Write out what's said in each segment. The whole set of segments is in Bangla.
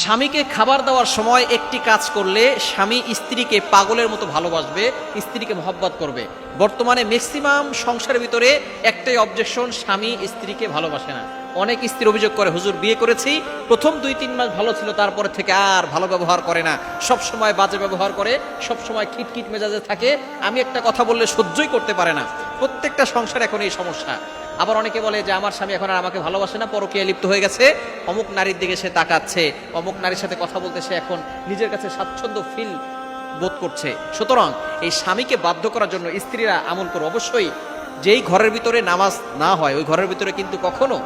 স্বামীকে খাবার দেওয়ার সময় একটি কাজ করলে স্বামী স্ত্রীকে পাগলের মতো ভালোবাসবে, স্ত্রীকে মহব্বত করবে। বর্তমানে ম্যাক্সিমাম সংসারের ভিতরে একটাই অবজেকশন স্বামী স্ত্রীকে ভালোবাসে না। অনেক স্ত্রী অভিযোগ করে, হুজুর, বিয়ে করেছি, প্রথম দুই তিন মাস ভালো ছিল, তারপরে থেকে আর ভালো ব্যবহার করে না। সব সময় বাজে ব্যবহার করে সব সময় খিটখিট মেজাজে থাকে। আমি একটা কথা বললে সহ্যই করতে পারে না। প্রত্যেকটা সংসার এখন এই সমস্যা। আবার অনেকে বলে যে আমার স্বামী এখন আর আমাকে ভালোবাসে না পরকীয়া লিপ্ত হয়ে গেছে। অমুক নারীর দিকে সে তাকাচ্ছে, অমুক নারীর সাথে কথা বলতে সে এখন নিজের কাছে স্বাচ্ছন্দ্য ফিল বোধ করছে। সুতরাং এই স্বামীকে বাধ্য করার জন্য স্ত্রীরা আমল করো। অবশ্যই যেই ঘরের ভিতরে নামাজ না হয়, ওই ঘরের ভিতরে কিন্তু কখনো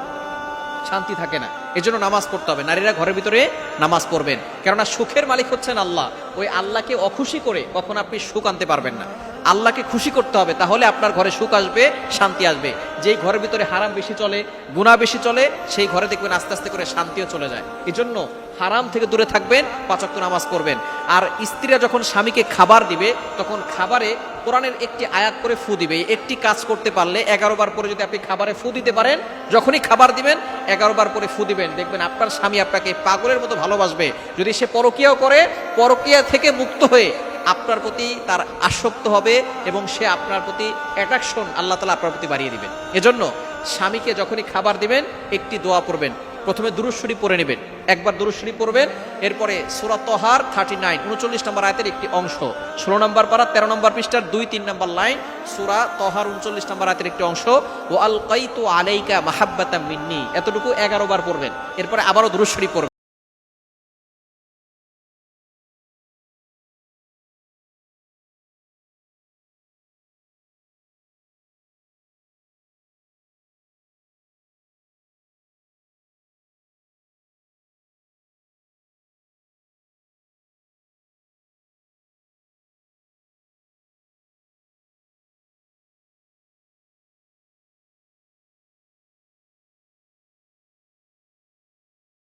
শান্তি থাকে না। এজন্য নামাজ পড়তে হবে। নারীরা ঘরের ভিতরে নামাজ পড়বেন। কেননা সুখের মালিক হচ্ছেন আল্লাহ। ওই আল্লাহকে অখুশি করে কখন আপনি সুখ আনতে পারবেন না। আল্লাহকে খুশি করতে হবে, তাহলে আপনার ঘরে সুখ আসবে, শান্তি আসবে। যেই ঘরের ভিতরে হারাম বেশি চলে গুণা বেশি চলে, সেই ঘরে দেখবেন আস্তে আস্তে করে শান্তিও চলে যায়। এজন্য হারাম থেকে দূরে থাকবেন পাঁচক্ত নামাজ পড়বেন। আর স্ত্রীরা যখন স্বামীকে খাবার দিবে, তখন খাবারে কোরআনের একটি আয়াত করে ফু দিবে। একটি কাজ করতে পারলে এগারো বার পরে যদি আপনি খাবারে ফু দিতে পারেন, যখনই খাবার দিবেন, এগারো বার পরে ফু দিবেন। দেখবেন আপনার স্বামী আপনাকে পাগলের মতো ভালোবাসবে। যদি সে পরকীয়াও করে, পরকীয়া থেকে মুক্ত হয়ে আপনার প্রতি তার আসক্ত হবে এবং সে আপনার প্রতি অ্যাট্রাকশন আল্লাহ তালা আপনার প্রতি বাড়িয়ে দিবেন। এজন্য স্বামীকে যখনই খাবার দিবেন, একটি দোয়া পড়বেন। প্রথমে দুরুশ্বরী পড়ে নেবেন। একবার দুরুশ্বরী পড়বেন, এরপরে সুরাত তহার থার্টি নাইন উনচল্লিশ নম্বর আয়তের একটি অংশ। ষোলো নম্বর পারা, তেরো নম্বর পৃষ্ঠার দুই, তিন নম্বর লাইন, সুরা তহার উনচল্লিশ নম্বর আয়তের একটি অংশ। ও আল কাইতু আলাইকা মাহাব্বাতা মিন্নি। এতটুকু এগারো বার পড়বেন। এরপরে আবারও দুরুশ্বরী পড়বেন।